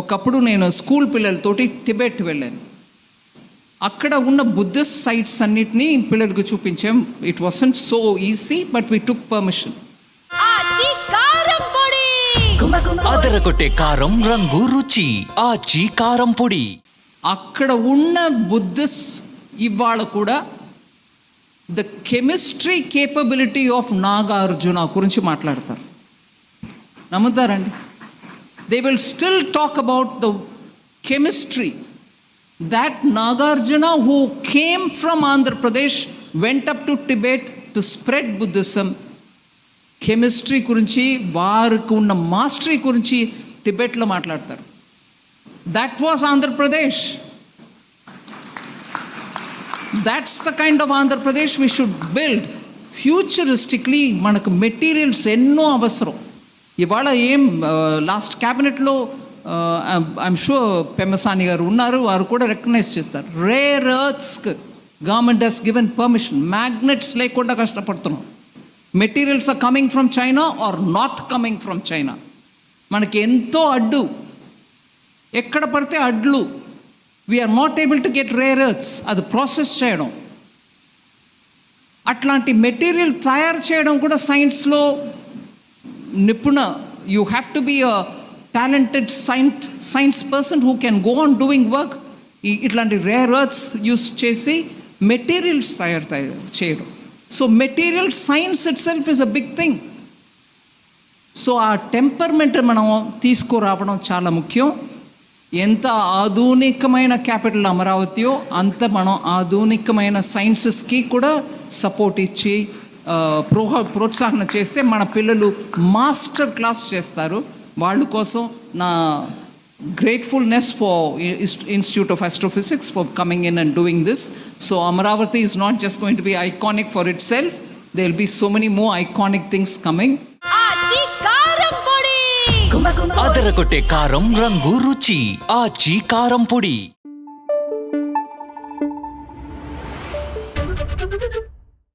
ఒకప్పుడు నేను స్కూల్ పిల్లలతోటి టిబెట్ వెళ్ళాను. అక్కడ ఉన్న బుద్ధిస్ట్ సైట్స్ అన్నిటినీ పిల్లలకు చూపించాం. It wasn't so easy but we took permission అదరగొట్టే కారం రంగు రుచి. ఆచి కారం పొడి. అక్కడ ఉన్న బుద్ధిస్ట్ ఇవాళ కూడా the chemistry capability of Nagarjuna గురించి మాట్లాడతారు. నమ్ముతారండి? They will still talk about the chemistry that Nagarjuna who came from Andhra Pradesh went up to Tibet to spread Buddhism. Chemistry గురించి వారికి ఉన్న మాస్టరీ గురించి టిబెట్లో మాట్లాడతారు that was Andhra Pradesh that's the kind of Andhra Pradesh we should build futuristically మనకు materials ఎన్నో అవసరం ఇవాళ ఏం లాస్ట్ క్యాబినెట్లో ఐఎమ్ షూర్ పెమ్మసాని గారు ఉన్నారు వారు కూడా రికగ్నైజ్ చేస్తారు. Rare ఎర్త్స్కి government has given permission magnets లేకుండా కష్టపడుతున్నాం. Materials are coming from China are not coming from China మనకి ఎంతో అడ్డు. ఎక్కడ పడితే అడ్లు. We're not able to get rare earths అది ప్రాసెస్ చేయడం. అట్లాంటి మెటీరియల్ తయారు చేయడం కూడా సైన్స్లో నిపుణ you have to be a talented scient science person who can go on doing work ఇట్లాంటి రేర్ ఎర్త్స్ యూస్ చేసి మెటీరియల్స్ తయారు తయారు చేయడం. So material science itself is a big thing so ఆ టెంపర్మెంట్ మనం తీసుకురావడం చాలా ముఖ్యం. ఎంత ఆధునికమైన క్యాపిటల్ అమరావతియో అంత మనం ఆధునికమైన సైన్సెస్కి కూడా సపోర్ట్ ఇచ్చి ప్రోహ ప్రోత్సాహన చేస్తే మన పిల్లలు మాస్టర్ క్లాస్ చేస్తారు. వాళ్ళ కోసం నా gratefulness for institute of astrophysics for coming in and doing this so Amaravati is not just going to be iconic for itself they will be so many more iconic things coming అదర కారం రంగు రుచి. ఆ ఆచి కారం పొడి.